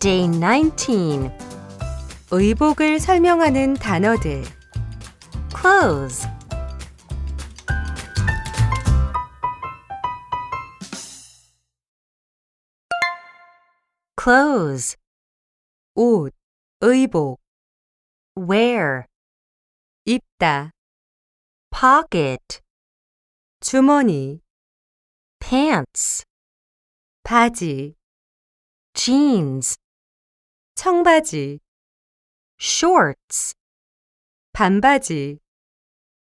Day 19. 의복을 설명하는 단어들. Clothes. Clothes. 옷, 의복, Wear. 입다, Pocket. 주머니, Pants. 바지, Jeans. 청바지, Shorts. 반바지,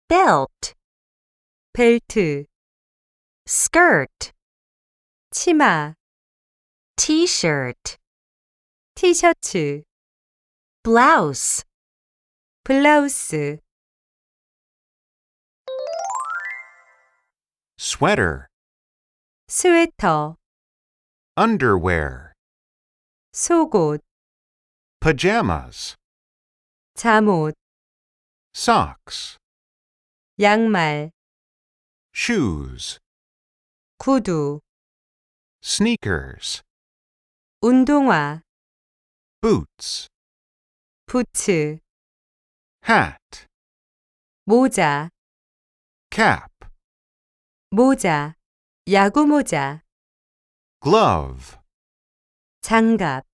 Belt. 벨트, Skirt. 치마, T-shirt. 티셔츠, Blouse. 블라우스, sweater, 스웨터, underwear, 속옷, pajamas, 잠옷, socks, 양말, shoes, 구두, sneakers, 운동화, boots, 부츠, hat, 모자, cap, 모자, 야구 모자, glove, 장갑.